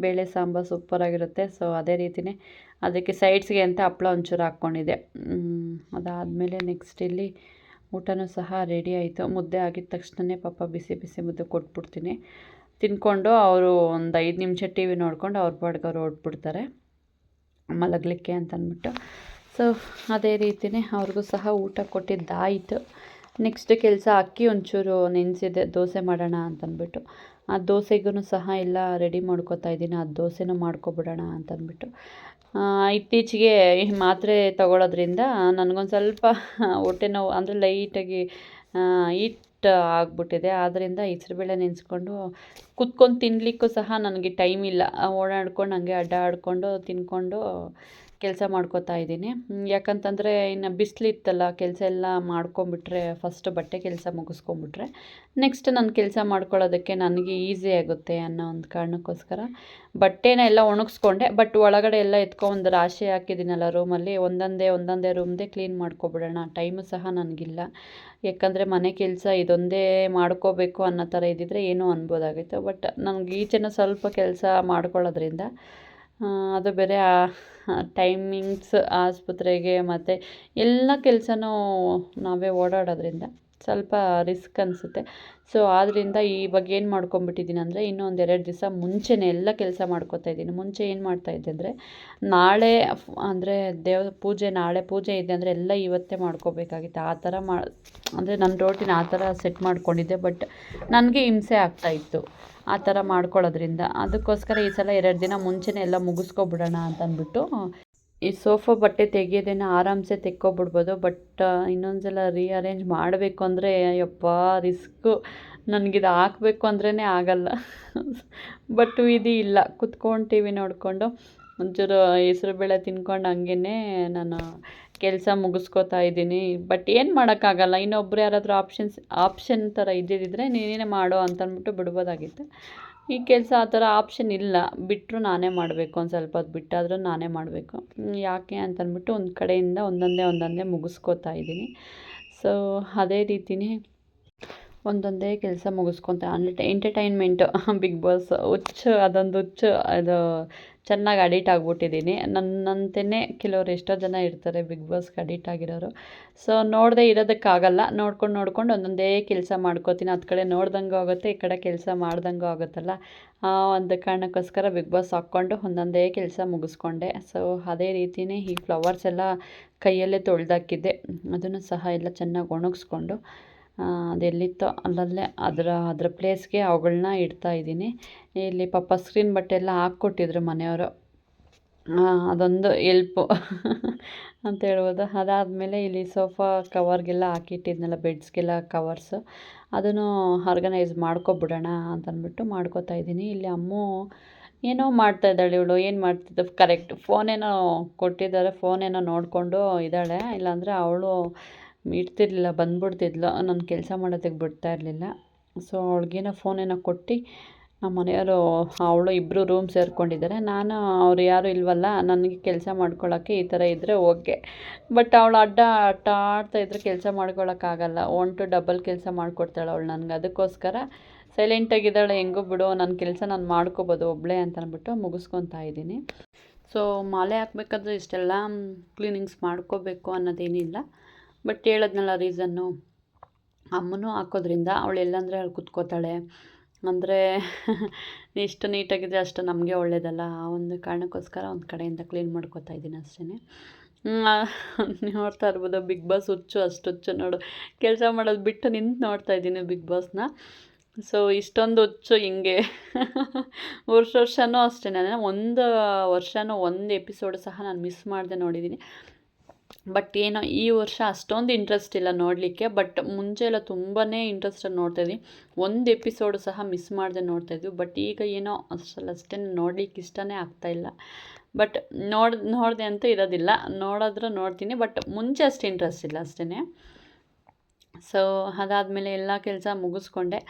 ಬೇಳೆ ಸಾಂಬಾರು ಸೂಪರಾಗಿರುತ್ತೆ ಸೊ ಅದೇ ರೀತಿಯೇ ಅದಕ್ಕೆ ಸೈಡ್ಸ್ಗೆ ಅಂತ ಹಪ್ಪಳ ಒಂಚೂರು ಹಾಕ್ಕೊಂಡಿದ್ದೆ. ಅದಾದಮೇಲೆ ನೆಕ್ಸ್ಟ್ ಇಲ್ಲಿ ಊಟನೂ ಸಹ ರೆಡಿ ಆಯಿತು. ಮುದ್ದೆ ಆಗಿದ ತಕ್ಷಣವೇ ಪಾಪ ಬಿಸಿ ಬಿಸಿ ಮುದ್ದೆ ಕೊಟ್ಬಿಡ್ತೀನಿ. ತಿನ್ಕೊಂಡು ಅವರು ಒಂದು ಐದು ನಿಮಿಷ ಟಿ ವಿ ನೋಡ್ಕೊಂಡು ಅವ್ರ ಪಾಡ್ಗೆ ಅವ್ರು ಮಲಗಲಿಕ್ಕೆ ಅಂತಂದ್ಬಿಟ್ಟು ಸೊ ಅದೇ ರೀತಿಯೇ ಅವ್ರಿಗೂ ಸಹ ಊಟ ಕೊಟ್ಟಿದ್ದಾಯಿತು. ನೆಕ್ಸ್ಟ್ ಕೆಲಸ ಅಕ್ಕಿ ಒಂಚೂರು ನೆನೆಸಿದೆ, ದೋಸೆ ಮಾಡೋಣ ಅಂತಂದ್ಬಿಟ್ಟು. ಆ ದೋಸೆಗೂ ಸಹ ಎಲ್ಲ ರೆಡಿ ಮಾಡ್ಕೊತಾ ಇದ್ದೀನಿ, ಆ ದೋಸೆನೂ ಮಾಡ್ಕೊಬಿಡೋಣ ಅಂತಂದ್ಬಿಟ್ಟು. ಇತ್ತೀಚೆಗೆ ಮಾತ್ರೆ ತಗೊಳ್ಳೋದ್ರಿಂದ ನನಗೊಂದು ಸ್ವಲ್ಪ ಹೊಟ್ಟೆ ನೋವು, ಅಂದರೆ ಲೈಟಾಗಿ ಹಿಟ್ ಆಗಿಬಿಟ್ಟಿದೆ. ಆದ್ದರಿಂದ ಹೆಸ್ರುಬೇಳೆ ನೆನೆಸ್ಕೊಂಡು ಕುತ್ಕೊಂಡು ತಿನ್ನಲಿಕ್ಕೂ ಸಹ ನನಗೆ ಟೈಮ್ ಇಲ್ಲ ಓಡಾಡ್ಕೊಂಡು ಹಂಗೆ ಅಡ್ಡಾಡಿಕೊಂಡು ತಿಂದ್ಕೊಂಡು ಕೆಲಸ ಮಾಡ್ಕೋತಾ ಇದ್ದೀನಿ. ಯಾಕಂತಂದರೆ ಇನ್ನು ಬಿಸಿಲಿತ್ತಲ್ಲ ಕೆಲಸ ಎಲ್ಲ ಮಾಡ್ಕೊಂಬಿಟ್ರೆ ಫಸ್ಟ್ ಬಟ್ಟೆ ಕೆಲಸ ಮುಗಿಸ್ಕೊಂಬಿಟ್ರೆ ನೆಕ್ಸ್ಟ್ ನಾನು ಕೆಲಸ ಮಾಡ್ಕೊಳ್ಳೋದಕ್ಕೆ ನನಗೆ ಈಸಿ ಆಗುತ್ತೆ ಅನ್ನೋ ಒಂದು ಕಾರಣಕ್ಕೋಸ್ಕರ. ಬಟ್ಟೆನ ಎಲ್ಲ ಒಣಗಿಸ್ಕೊಂಡೆ ಬಟ್ ಒಳಗಡೆ ಎಲ್ಲ ಎತ್ಕೊಂಡು ರಾಶಿ ಹಾಕಿದ್ದೀನಲ್ಲ ರೂಮಲ್ಲಿ ಒಂದೊಂದೇ ಒಂದೊಂದೇ ರೂಮ್ದೇ ಕ್ಲೀನ್ ಮಾಡ್ಕೊಬಿಡೋಣ ಟೈಮು ಸಹ ನನಗಿಲ್ಲ. ಯಾಕಂದರೆ ಮನೆ ಕೆಲಸ ಇದೊಂದೇ ಮಾಡ್ಕೋಬೇಕು ಅನ್ನೋ ಥರ ಇದ್ದಿದ್ರೆ ಏನೂ ಅನ್ಬೋದಾಗಿತ್ತು ಬಟ್ ನನಗೆ ಈಚೆನ ಸ್ವಲ್ಪ ಕೆಲಸ ಮಾಡ್ಕೊಳ್ಳೋದ್ರಿಂದ ಅದು ಬೇರೆ ಟೈಮಿಂಗ್ಸ್ ಆಸ್ಪತ್ರೆಗೆ ಮತ್ತು ಎಲ್ಲ ಕೆಲಸನೂ ನಾವೇ ಓಡಾಡೋದ್ರಿಂದ ಸ್ವಲ್ಪ ರಿಸ್ಕ್ ಅನಿಸುತ್ತೆ. ಸೊ ಆದ್ದರಿಂದ ಇವಾಗ ಏನು ಮಾಡ್ಕೊಂಬಿಟ್ಟಿದ್ದೀನಿ ಅಂದರೆ ಇನ್ನೂ ಒಂದು ಎರಡು ದಿವಸ ಮುಂಚೆನೇ ಎಲ್ಲ ಕೆಲಸ ಮಾಡ್ಕೊತಾ ಇದ್ದೀನಿ. ಮುಂಚೆ ಏನು ಮಾಡ್ತಾಯಿದ್ದೆ ಅಂದರೆ ನಾಳೆ ಅಂದರೆ ದೇವ ಪೂಜೆ, ನಾಳೆ ಪೂಜೆ ಇದೆ ಅಂದರೆ ಎಲ್ಲ ಇವತ್ತೇ ಮಾಡ್ಕೋಬೇಕಾಗಿತ್ತು. ಆ ಥರ ಮಾ, ಅಂದರೆ ನನ್ನ ರೋಟಿನ ಆ ಥರ ಸೆಟ್ ಮಾಡ್ಕೊಂಡಿದ್ದೆ ಬಟ್ ನನಗೆ ಹಿಂಸೆ ಆಗ್ತಾಯಿತ್ತು ಆ ಥರ ಮಾಡ್ಕೊಳ್ಳೋದ್ರಿಂದ. ಅದಕ್ಕೋಸ್ಕರ ಈ ಸಲ ಎರಡು ದಿನ ಮುಂಚೆನೇ ಎಲ್ಲ ಮುಗಿಸ್ಕೊಬಿಡೋಣ ಅಂತಂದ್ಬಿಟ್ಟು, ಈ ಸೋಫಾ ಬಟ್ಟೆ ತೆಗೆಯೋದೇನೋ ಆರಾಮ್ಸೆ ತೆಕ್ಕೊಬಿಡ್ಬೋದು. ಬಟ್ ಇನ್ನೊಂದು ಸಲ ರೀಅರೇಂಜ್ ಮಾಡಬೇಕು ಅಂದರೆ, ಅಯ್ಯಪ್ಪ, ರಿಸ್ಕು. ನನಗಿದು ಹಾಕಬೇಕು ಅಂದ್ರೇ ಆಗಲ್ಲ. ಬಟ್ ಇದು ಇಲ್ಲ. ಕುತ್ಕೊಂಡು ಟಿ ವಿ ನೋಡಿಕೊಂಡು ಒಂಚೂರು ಹೆಸ್ರುಬೇಳೆ ತಿನ್ಕೊಂಡು ಹಂಗೇ ನಾನು ಕೆಲಸ ಮುಗಿಸ್ಕೋತಾ ಇದ್ದೀನಿ. ಬಟ್ ಏನು ಮಾಡೋಕ್ಕಾಗಲ್ಲ. ಇನ್ನೊಬ್ರು ಯಾರಾದರೂ ಆಪ್ಷನ್ಸ್ ಆಪ್ಷನ್ ಥರ ಇದ್ದಿದ್ದರೆ ನೀನೇ ಮಾಡು ಅಂತಂದ್ಬಿಟ್ಟು ಬಿಡ್ಬೋದಾಗಿತ್ತು. ಈ ಕೆಲಸ ಆ ಥರ ಆಪ್ಷನ್ ಇಲ್ಲ. ಬಿಟ್ಟರು ನಾನೇ ಮಾಡಬೇಕು ಒಂದು ಸ್ವಲ್ಪ ಹೊತ್ತು ಬಿಟ್ಟಾದರೂ ನಾನೇ ಮಾಡಬೇಕು. ಯಾಕೆ ಅಂತಂದ್ಬಿಟ್ಟು ಒಂದು ಕಡೆಯಿಂದ ಒಂದೊಂದೇ ಒಂದೊಂದೇ ಮುಗಿಸ್ಕೋತಾ ಇದ್ದೀನಿ. ಸೊ ಅದೇ ರೀತಿಯೇ ಒಂದೊಂದೇ ಕೆಲಸ ಮುಗಿಸ್ಕೊತ ಎಂಟರ್ಟೈನ್ಮೆಂಟು ಬಿಗ್ ಬಾಸ್ ಹುಚ್ಚು, ಅದೊಂದು ಹುಚ್ಚು, ಅದು ಚೆನ್ನಾಗಿ ಅಡಿಟ್ ಆಗಿಬಿಟ್ಟಿದ್ದೀನಿ. ನನ್ನಂತೆಯೇ ಕೆಲವ್ರು ಎಷ್ಟೋ ಜನ ಇರ್ತಾರೆ, ಬಿಗ್ ಬಾಸ್ಗೆ ಅಡಿಟ್ ಆಗಿರೋರು. ಸೊ, ನೋಡದೆ ಇರೋದಕ್ಕಾಗಲ್ಲ. ನೋಡ್ಕೊಂಡು ನೋಡ್ಕೊಂಡು ಒಂದೊಂದೇ ಕೆಲಸ ಮಾಡ್ಕೋತೀನಿ. ಅದು ಕಡೆ ನೋಡ್ದಂಗೂ ಆಗುತ್ತೆ, ಈ ಕಡೆ ಕೆಲಸ ಮಾಡ್ದಂಗೂ ಆಗುತ್ತಲ್ಲ. ಒಂದು ಕಾರಣಕ್ಕೋಸ್ಕರ ಬಿಗ್ ಬಾಸ್ ಹಾಕ್ಕೊಂಡು ಒಂದೊಂದೇ ಕೆಲಸ ಮುಗಿಸ್ಕೊಂಡೆ. ಸೊ, ಅದೇ ರೀತಿಯೇ ಈ ಫ್ಲವರ್ಸ್ ಎಲ್ಲ ಕೈಯಲ್ಲೇ ತೊಳೆದಾಕಿದ್ದೆ. ಅದನ್ನು ಸಹ ಎಲ್ಲ ಚೆನ್ನಾಗಿ ಒಣಗಿಸ್ಕೊಂಡು. ಅದೆಲ್ಲಿತ್ತೋ ಅಲ್ಲಲ್ಲೇ ಅದರ ಅದರ ಪ್ಲೇಸ್ಗೆ ಅವುಗಳನ್ನ ಇಡ್ತಾ ಇದ್ದೀನಿ. ಇಲ್ಲಿ ಪಾಪ ಸ್ಕ್ರೀನ್ ಬಟ್ಟೆ ಎಲ್ಲ ಹಾಕ್ಕೊಟ್ಟಿದ್ರು ಮನೆಯವರು. ಅದೊಂದು ಎಲ್ಪು ಅಂತ ಹೇಳ್ಬೋದು. ಅದಾದಮೇಲೆ ಇಲ್ಲಿ ಸೋಫಾ ಕವರ್ಗೆಲ್ಲ ಹಾಕಿಟ್ಟಿದ್ನಲ್ಲ ಬೆಡ್ಸ್ಗೆಲ್ಲ ಕವರ್ಸು ಅದನ್ನು ಆರ್ಗನೈಸ್ ಮಾಡ್ಕೊಬಿಡೋಣ ಅಂತ ಅಂದ್ಬಿಟ್ಟು ಮಾಡ್ಕೋತಾ ಇದ್ದೀನಿ. ಇಲ್ಲಿ ಅಮ್ಮು ಏನೋ ಮಾಡ್ತಾ ಇದ್ದಾಳೆ ಇವಳು. ಏನು ಮಾಡ್ತಿದ್ದ? ಕರೆಕ್ಟ್ ಫೋನೇನೋ ಕೊಟ್ಟಿದ್ದಾರೆ ಫೋನೇನೋ ನೋಡಿಕೊಂಡು ಇದ್ದಾಳೆ. ಇಲ್ಲಾಂದರೆ ಅವಳು ಇಡ್ತಿರ್ಲಿಲ್ಲ, ಬಂದ್ಬಿಡ್ತಿದ್ಲು. ನಾನು ಕೆಲಸ ಮಾಡೋದಕ್ಕೆ ಬಿಡ್ತಾ ಇರಲಿಲ್ಲ. ಸೊ ಅವ್ಳಿಗೇನೋ ಫೋನೇನೋ ಕೊಟ್ಟು ನಮ್ಮ ಮನೆಯವರು, ಅವಳು ಇಬ್ಬರು ರೂಮ್ ಸೇರ್ಕೊಂಡಿದ್ದಾರೆ. ನಾನು, ಅವ್ರು ಯಾರೂ ಇಲ್ವಲ್ಲ, ನನಗೆ ಕೆಲಸ ಮಾಡ್ಕೊಳ್ಳೋಕ್ಕೆ ಈ ಥರ ಇದ್ದರೆ ಓಕೆ ಬಟ್ ಅವಳು ಅಡ್ಡ ಅಟ್ಟ ಆಡ್ತಾ ಇದ್ದರೆ ಕೆಲಸ ಮಾಡ್ಕೊಳ್ಳೋಕ್ಕಾಗಲ್ಲ ಒನ್ ಟು ಡಬಲ್ ಕೆಲಸ ಮಾಡಿಕೊಡ್ತಾಳೆ ಅವಳು ನನಗೆ. ಅದಕ್ಕೋಸ್ಕರ ಸೈಲೆಂಟಾಗಿದ್ದಾಳೆ ಹೆಂಗೂ ಬಿಡು ನನ್ನ ಕೆಲಸ ನಾನು ಮಾಡ್ಕೋಬೋದು ಒಬ್ಬಳೇ ಅಂತ ಅಂದ್ಬಿಟ್ಟು ಮುಗಿಸ್ಕೊತಾ ಇದ್ದೀನಿ. ಸೊ ಮಾಲೆ ಹಾಕ್ಬೇಕಾದ್ರೆ ಇಷ್ಟೆಲ್ಲ ಕ್ಲೀನಿಂಗ್ಸ್ ಮಾಡ್ಕೋಬೇಕು ಅನ್ನೋದೇನಿಲ್ಲ. ಬಟ್ ಹೇಳಿದ್ನಲ್ಲ ರೀಸನ್ನು ಅಮ್ಮನೂ ಹಾಕೋದ್ರಿಂದ ಅವಳು ಎಲ್ಲಂದರೆ ಅಲ್ಲಿ ಕುತ್ಕೋತಾಳೆ. ಅಂದರೆ ಎಷ್ಟು ನೀಟಾಗಿದ್ದರೆ ಅಷ್ಟು ನಮಗೆ ಒಳ್ಳೆಯದಲ್ಲ ಆ ಒಂದು ಕಾರಣಕ್ಕೋಸ್ಕರ ಒಂದು ಕಡೆಯಿಂದ ಕ್ಲೀನ್ ಮಾಡ್ಕೋತಾ ಇದ್ದೀನಿ ಅಷ್ಟೇ ನೋಡ್ತಾ ಇರ್ಬೋದು ಬಿಗ್ ಬಾಸ್ ಹುಚ್ಚು ಅಷ್ಟು ಹುಚ್ಚು ನೋಡು. ಕೆಲಸ ಮಾಡೋದು ಬಿಟ್ಟು ನಿಂತು ನೋಡ್ತಾ ಇದ್ದೀನಿ ಬಿಗ್ ಬಾಸ್ನ ಸೊ ಇಷ್ಟೊಂದು ಹುಚ್ಚು ಹಿಂಗೆ. ವರ್ಷ ವರ್ಷವೂ ಅಷ್ಟೇ ಒಂದು ವರ್ಷವೂ ಒಂದು ಎಪಿಸೋಡ್ ಸಹ ನಾನು ಮಿಸ್ ಮಾಡದೆ ನೋಡಿದ್ದೀನಿ. ಬಟ್ ಏನೋ ಈ ವರ್ಷ ಅಷ್ಟೊಂದು ಇಂಟ್ರೆಸ್ಟ್ ಇಲ್ಲ ನೋಡಲಿಕ್ಕೆ. ಬಟ್ ಮುಂಚೆ ಎಲ್ಲ ತುಂಬಾ ಇಂಟ್ರೆಸ್ಟಲ್ಲಿ ನೋಡ್ತಾಯಿದ್ವಿ ಒಂದು ಎಪಿಸೋಡು ಸಹ ಮಿಸ್ ಮಾಡದೆ ನೋಡ್ತಾಯಿದ್ವಿ ಬಟ್ ಈಗ ಏನೋ ಅಷ್ಟಲ್ಲ ಅಷ್ಟೇ ನೋಡ್ಲಿಕ್ಕೆ ಇಷ್ಟನೇ ಆಗ್ತಾಯಿಲ್ಲ ಬಟ್ ನೋಡ್, ನೋಡಿದೆ ಅಂತ ಇರೋದಿಲ್ಲ. ನೋಡಿದ್ರೆ ನೋಡ್ತೀನಿ. ಬಟ್ ಮುಂಚೆ ಅಷ್ಟು ಇಂಟ್ರೆಸ್ಟ್ ಇಲ್ಲ ಅಷ್ಟೇ ಸೊ ಅದಾದಮೇಲೆ ಎಲ್ಲ ಕೆಲಸ ಮುಗಿಸ್ಕೊಂಡೆ.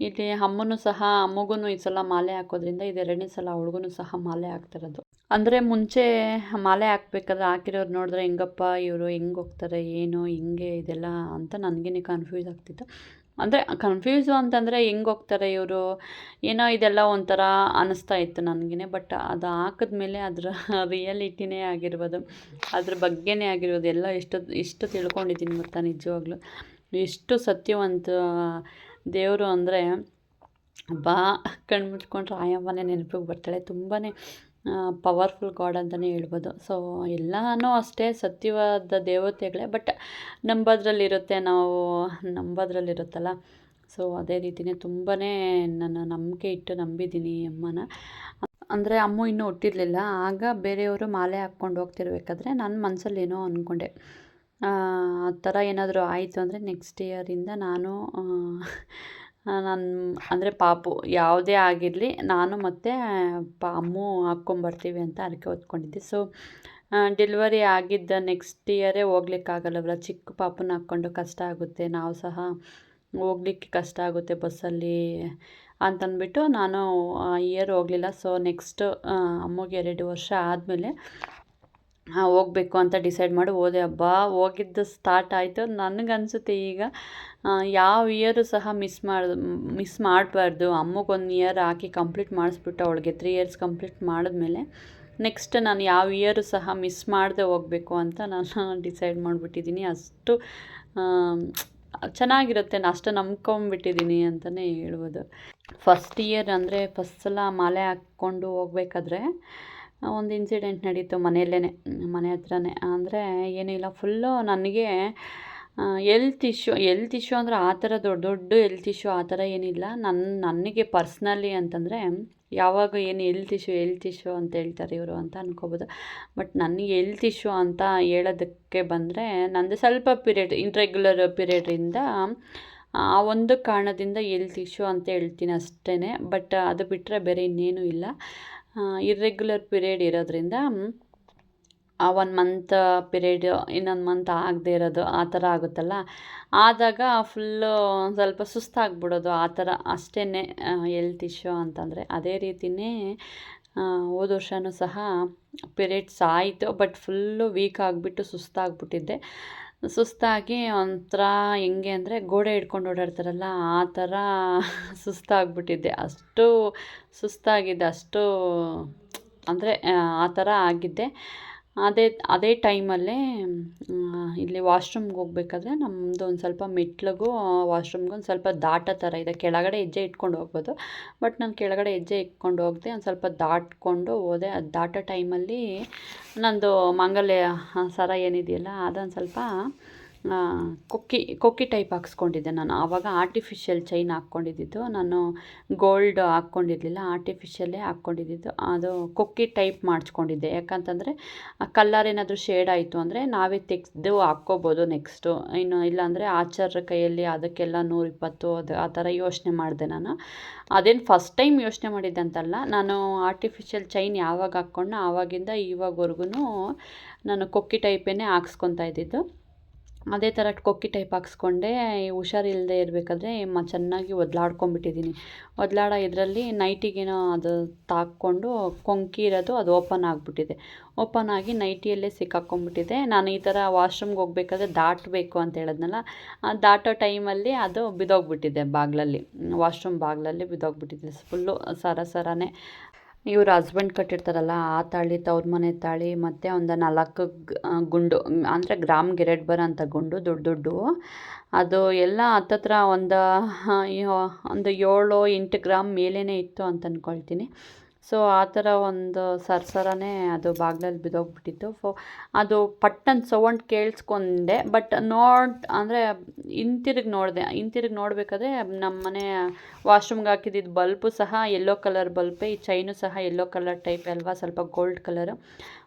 ಇಲ್ಲಿ ಅಮ್ಮನೂ ಸಹ ಅಮ್ಮಗೂ ಈ ಸಲ ಮಾಲೆ ಹಾಕೋದ್ರಿಂದ ಇದೆರಡನೇ ಸಲ ಅವಳಿಗೂ ಸಹ ಮಾಲೆ ಹಾಕ್ತಿರೋದು ಅಂದರೆ ಮುಂಚೆ ಮಾಲೆ ಹಾಕ್ಬೇಕಾದ್ರೆ ಹಾಕಿರೋರು ನೋಡಿದ್ರೆ, ಹೆಂಗಪ್ಪ ಇವರು ಹೆಂಗೆ ಹೋಗ್ತಾರೆ, ಏನು, ಹಿಂಗೆ ಇದೆಲ್ಲ ಅಂತ ನನಗೇನೆ ಕನ್ಫ್ಯೂಸ್ ಆಗ್ತಿತ್ತು. ಅಂದರೆ ಕನ್ಫ್ಯೂಸು ಅಂತಂದರೆ, ಹೆಂಗೆ ಹೋಗ್ತಾರೆ ಇವರು? ಏನೋ ಇದೆಲ್ಲ ಒಂಥರ ಅನ್ನಿಸ್ತಾ ಇತ್ತು ನನಗೇ ಬಟ್ ಅದು ಹಾಕಿದ್ಮೇಲೆ ಅದರ ರಿಯಾಲಿಟಿನೇ ಆಗಿರ್ಬೋದು, ಅದ್ರ ಬಗ್ಗೆನೇ ಆಗಿರ್ಬೋದು, ಎಲ್ಲ ಎಷ್ಟು ಎಷ್ಟು ತಿಳ್ಕೊಂಡಿದ್ದೀನಿ ಗೊತ್ತಾ ನಿಜವಾಗ್ಲೂ. ಎಷ್ಟು ಸತ್ಯವಂತ ದೇವರು ಅಂದರೆ, ಬಾ ಕಣ್ಣು ಮುಚ್ಕೊಂಡ್ರೆ ಆಯಮ್ಮನೇ ನೆನಪಿಗೆ ಬರ್ತಾಳೆ. ತುಂಬಾ ಪವರ್ಫುಲ್ ಗಾಡ್ ಅಂತಲೇ ಹೇಳ್ಬೋದು. ಸೊ ಎಲ್ಲನೂ ಅಷ್ಟೇ ಸತ್ಯವಾದ ದೇವತೆಗಳೇ ಬಟ್ ನಂಬೋದ್ರಲ್ಲಿರುತ್ತೆ, ನಾವು ನಂಬೋದ್ರಲ್ಲಿರುತ್ತಲ್ಲ. ಸೊ ಅದೇ ರೀತಿಯೇ ತುಂಬಾ ನನ್ನ ನಂಬಿಕೆ ಇಟ್ಟು ನಂಬಿದ್ದೀನಿ ಅಮ್ಮನ. ಅಂದರೆ ಅಮ್ಮ ಇನ್ನೂ ಹುಟ್ಟಿರಲಿಲ್ಲ, ಆಗ ಬೇರೆಯವರು ಮಾಲೆ ಹಾಕ್ಕೊಂಡು ಹೋಗ್ತಿರ್ಬೇಕಾದ್ರೆ ನನ್ನ ಮನಸ್ಸಲ್ಲಿ ಏನೋ ಅಂದ್ಕೊಂಡೆ ಆ ಥರ ಏನಾದರೂ ಆಯಿತು ಅಂದರೆ ನೆಕ್ಸ್ಟ್ ಇಯರಿಂದ ನಾನು ನಾನು ಅಂದರೆ ಪಾಪು ಯಾವುದೇ ಆಗಿರಲಿ ನಾನು ಮತ್ತು ಪಾ, ಅಮ್ಮು ಹಾಕ್ಕೊಂಬರ್ತೀವಿ ಅಂತ ಹರಕೆ ಹೊತ್ಕೊಂಡಿದ್ದೆ. ಸೊ ಡೆಲಿವರಿ ಆಗಿದ್ದ ನೆಕ್ಸ್ಟ್ ಇಯರೇ ಹೋಗ್ಲಿಕ್ಕಾಗಲ್ಲವಲ್ಲ ಚಿಕ್ಕ ಪಾಪನ ಹಾಕ್ಕೊಂಡು ಕಷ್ಟ ಆಗುತ್ತೆ. ನಾವು ಸಹ ಹೋಗ್ಲಿಕ್ಕೆ ಕಷ್ಟ ಆಗುತ್ತೆ ಬಸ್ಸಲ್ಲಿ ಅಂತಂದ್ಬಿಟ್ಟು ನಾನು ಇಯರ್ ಹೋಗಲಿಲ್ಲ. ಸೊ ನೆಕ್ಸ್ಟ್ ಅಮ್ಮಗೆ ಎರಡು ವರ್ಷ ಆದಮೇಲೆ ಹೋಗ್ಬೇಕು ಅಂತ ಡಿಸೈಡ್ ಮಾಡಿ ಹೋದೆ. ಹಬ್ಬ ಹೋಗಿದ್ದು ಸ್ಟಾರ್ಟ್ ಆಯಿತು. ನನಗನ್ಸುತ್ತೆ ಈಗ ಯಾವ ಇಯರು ಸಹ ಮಿಸ್ ಮಾಡಿ ಮಿಸ್ ಮಾಡಬಾರ್ದು. ಅಮ್ಮಗೆ ಒಂದು ಇಯರ್ ಹಾಕಿ ಕಂಪ್ಲೀಟ್ ಮಾಡಿಸ್ಬಿಟ್ಟು ಅವಳಿಗೆ ತ್ರೀ ಇಯರ್ಸ್ ಕಂಪ್ಲೀಟ್ ಮಾಡಿದ್ಮೇಲೆ ನೆಕ್ಸ್ಟ್ ನಾನು ಯಾವ ಇಯರು ಸಹ ಮಿಸ್ ಮಾಡದೆ ಹೋಗಬೇಕು ಅಂತ ನಾನು ಡಿಸೈಡ್ ಮಾಡಿಬಿಟ್ಟಿದ್ದೀನಿ. ಅಷ್ಟು ಚೆನ್ನಾಗಿರುತ್ತೆ. ನಾನು ಅಷ್ಟು ನಂಬ್ಕೊಂಬಿಟ್ಟಿದ್ದೀನಿ ಅಂತಲೇ ಹೇಳ್ಬೋದು. ಫಸ್ಟ್ ಇಯರ್ ಅಂದರೆ ಫಸ್ಟ್ ಸಲ ಮಾಲೆ ಹಾಕ್ಕೊಂಡು ಹೋಗ್ಬೇಕಾದ್ರೆ ಒಂದು ಇನ್ಸಿಡೆಂಟ್ ನಡೀತು ಮನೆಯಲ್ಲೇ ಮನೆ ಹತ್ರನೇ. ಅಂದರೆ ಏನಿಲ್ಲ ಫುಲ್ಲು ನನಗೆ ಎಲ್ತ್ ಇಶ್ಯೂ ಎಲ್ತ್ ಇಶ್ಯೂ ಅಂದರೆ ಆ ಥರ ದೊಡ್ಡ ದೊಡ್ಡ ಎಲ್ತ್ ಇಶ್ಯೂ ಆ ಥರ ಏನಿಲ್ಲ. ನನ್ನ ನನಗೆ ಪರ್ಸ್ನಲಿ ಅಂತಂದರೆ ಯಾವಾಗ ಏನು ಎಲ್ತ್ ಇಶ್ಯೂ ಎಲ್ತ್ ಇಶ್ಯೂ ಅಂತ ಹೇಳ್ತಾರೆ ಇವರು ಅಂತ ಅನ್ಕೋಬೋದು. ಬಟ್ ನನಗೆ ಎಲ್ತ್ ಇಶ್ಯೂ ಅಂತ ಹೇಳೋದಕ್ಕೆ ಬಂದರೆ ನನ್ನದು ಸ್ವಲ್ಪ ಪೀರಿಯಡ್ ಇನ್ರೆಗ್ಯುಲರ್ ಪೀರಿಯಡಿಂದ ಆ ಒಂದು ಕಾರಣದಿಂದ ಎಲ್ತ್ ಇಶ್ಯೂ ಅಂತ ಹೇಳ್ತೀನಿ ಅಷ್ಟೇ ಬಟ್ ಅದು ಬಿಟ್ಟರೆ ಬೇರೆ ಇನ್ನೇನೂ ಇಲ್ಲ. ಇರ್ರೆಗ್ಯುಲರ್ ಪಿರಿಯಡ್ ಇರೋದ್ರಿಂದ ಆ ಒನ್ ಮಂತ್ ಪಿರಿಯಡ್ ಇನ್ನೊಂದು ಮಂತ್ ಆಗದೆ ಇರೋದು, ಆ ಥರ ಆಗುತ್ತಲ್ಲ? ಆದಾಗ ಫುಲ್ಲು ಸ್ವಲ್ಪ ಸುಸ್ತಾಗ್ಬಿಡೋದು, ಆ ಥರ ಅಷ್ಟೇ ಎಲ್ತ್ ಇಶ್ಯೂ ಅಂತಂದರೆ. ಅದೇ ರೀತಿಯೇ ಹೋದ ವರ್ಷವೂ ಸಹ ಪಿರಿಯಡ್ಸ್ ಆಯಿತು ಬಟ್ ಫುಲ್ಲು ವೀಕ್ ಆಗಿಬಿಟ್ಟು ಸುಸ್ತಾಗ್ಬಿಟ್ಟಿದ್ದೆ. ಸುಸ್ತಾಗಿ ಒಂಥರ ಹೆಂಗೆ ಅಂದರೆ ಗೋಡೆ ಹಿಡ್ಕೊಂಡು ಓಡಾಡ್ತಾರಲ್ಲ, ಆ ಥರ ಸುಸ್ತಾಗ್ಬಿಟ್ಟಿದ್ದೆ ಅಷ್ಟು ಸುಸ್ತಾಗಿದ್ದೆ ಅಷ್ಟು ಅಂದರೆ, ಆ ಥರ ಆಗಿದ್ದೆ ಅದೇ ಅದೇ ಟೈಮಲ್ಲೇ ಇಲ್ಲಿ ವಾಶ್ರೂಮ್ಗೆ ಹೋಗ್ಬೇಕಾದ್ರೆ ನಮ್ಮದು ಒಂದು ಸ್ವಲ್ಪ ಮೆಟ್ಲಿಗೂ ವಾಶ್ರೂಮ್ಗೂ ಒಂದು ಸ್ವಲ್ಪ ದಾಟ ಥರ ಇದೆ. ಕೆಳಗಡೆ ಹೆಜ್ಜೆ ಇಟ್ಕೊಂಡು ಹೋಗ್ಬೋದು. ಬಟ್ ನಾನು ಕೆಳಗಡೆ ಹೆಜ್ಜೆ ಇಟ್ಕೊಂಡು ಹೋಗದೆ, ಒಂದು ಸ್ವಲ್ಪ ದಾಟ್ಕೊಂಡು ಹೋದೆ. ಅದು ದಾಟೋ ಟೈಮಲ್ಲಿ ನಂದು ಮಾಂಗಲ್ಯ ಸರ ಏನಿದೆಯಲ್ಲ, ಅದೊಂದು ಸ್ವಲ್ಪ ಕೊಕ್ಕಿ ಕೊಕ್ಕಿ ಟೈಪ್ ಹಾಕ್ಸ್ಕೊಂಡಿದ್ದೆ ನಾನು. ಆವಾಗ ಆರ್ಟಿಫಿಷಿಯಲ್ ಚೈನ್ ಹಾಕ್ಕೊಂಡಿದ್ದಿದ್ದು. ನಾನು ಗೋಲ್ಡ್ ಹಾಕ್ಕೊಂಡಿರಲಿಲ್ಲ ಆರ್ಟಿಫಿಷಿಯಲ್ಲೇ ಹಾಕ್ಕೊಂಡಿದ್ದಿದ್ದು. ಅದು ಕೊಕ್ಕಿ ಟೈಪ್ ಮಾಡಿಸ್ಕೊಂಡಿದ್ದೆ. ಯಾಕಂತಂದರೆ ಕಲ್ಲರ್ ಏನಾದರೂ ಶೇಡ್ ಆಯಿತು ಅಂದರೆ ನಾವೇ ತೆಗೆದು ಹಾಕ್ಕೋಬೋದು ನೆಕ್ಸ್ಟು ಇನ್ನು ಇಲ್ಲಾಂದರೆ ಆಚಾರ್ಯ ಕೈಯಲ್ಲಿ ಅದಕ್ಕೆಲ್ಲ ನೂರಿಪ್ಪತ್ತು ಅದು ಆ ಥರ ಯೋಚನೆ ಮಾಡಿದೆ ನಾನು. ಅದೇನು ಫಸ್ಟ್ ಟೈಮ್ ಯೋಚನೆ ಮಾಡಿದ್ದೆ ಅಂತಲ್ಲ, ನಾನು ಆರ್ಟಿಫಿಷಿಯಲ್ ಚೈನ್ ಯಾವಾಗ ಹಾಕ್ಕೊಂಡು, ಆವಾಗಿಂದ ಇವಾಗವರೆಗೂ ನಾನು ಕೊಕ್ಕಿ ಟೈಪೇ ಹಾಕ್ಸ್ಕೊತಾ ಇದ್ದಿದ್ದು. ಅದೇ ಥರ ಕೊಕ್ಕಿ ಟೈಪ್ ಹಾಕ್ಸ್ಕೊಂಡೆ ಹುಷಾರಿಲ್ಲದೆ ಇರಬೇಕಾದ್ರೆ ಮ, ಚೆನ್ನಾಗಿ ಒದ್ಲಾಡ್ಕೊಂಬಿಟ್ಟಿದ್ದೀನಿ ಒದ್ಲಾಡೋ ಇದರಲ್ಲಿ ನೈಟಿಗೇನೋ ಅದು ತಾಕ್ಕೊಂಡು ಕೊಂಕಿ ಇರೋದು ಅದು ಓಪನ್ ಆಗಿಬಿಟ್ಟಿದೆ. ಓಪನ್ ಆಗಿ ನೈಟಿಯಲ್ಲೇ ಸಿಕ್ಕಾಕ್ಕೊಂಬಿಟ್ಟಿದೆ ನಾನು ಈ ಥರ ವಾಶ್ರೂಮ್ಗೆ ಹೋಗ್ಬೇಕಾದ್ರೆ ದಾಟಬೇಕು ಅಂತ ಹೇಳಿದ್ನಲ್ಲ ದಾಟೋ ಟೈಮಲ್ಲಿ ಅದು ಬಿದ್ದೋಗ್ಬಿಟ್ಟಿದೆ ಬಾಗಿಲಲ್ಲಿ. ವಾಶ್ರೂಮ್ ಬಾಗಿಲಲ್ಲಿ ಬಿದ್ದೋಗ್ಬಿಟ್ಟಿದೆ ಫುಲ್ಲು ಸರ ಸರನೇ. ಇವ್ರ ಹಸ್ಬೆಂಡ್ ಕಟ್ಟಿರ್ತಾರಲ್ಲ, ಆ ತಾಳಿ, ತವ್ರ ಮನೆ ತಾಳಿ, ಮತ್ತು ಒಂದು ನಾಲ್ಕು ಗುಂಡು, ಅಂದರೆ ಗ್ರಾಮ್ಗೆ ಬರ ಅಂತ ಗುಂಡು, ದೊಡ್ಡ ದೊಡ್ಡವು ಅದು ಎಲ್ಲ ಹತ್ತತ್ರ ಒಂದು ಒಂದು ಏಳು ಎಂಟು ಗ್ರಾಮ್ ಮೇಲೇ ಇತ್ತು ಅಂತ ಅಂದ್ಕೊಳ್ತೀನಿ ಸೊ ಆ ಥರ ಒಂದು ಸರ್ಸರನೇ ಅದು ಬಾಗ್ಲಲ್ಲಿ ಬಿದ್ದೋಗ್ಬಿಟ್ಟಿತ್ತು. ಫೋ, ಅದು ಪಟ್ಟನ್ ಸೌಂಡ್ ಕೇಳಿಸ್ಕೊಂಡೆ, ಬಟ್ ನೋಡ್, ಅಂದರೆ ಹಿಂತಿರುಗಿ ನೋಡಿದೆ ಹಿಂತಿರುಗಿ ನೋಡಬೇಕಾದ್ರೆ ನಮ್ಮ ಮನೆ ವಾಶ್ರೂಮ್ಗೆ ಹಾಕಿದ್ದಿದ್ದು ಬಲ್ಬು ಸಹ ಯೆಲ್ಲೋ ಕಲರ್ ಬಲ್ಪೇ ಈ ಚೈನು ಸಹ ಯೆಲ್ಲೋ ಕಲರ್ ಟೈಪ್ ಅಲ್ವಾ, ಸ್ವಲ್ಪ ಗೋಲ್ಡ್ ಕಲರು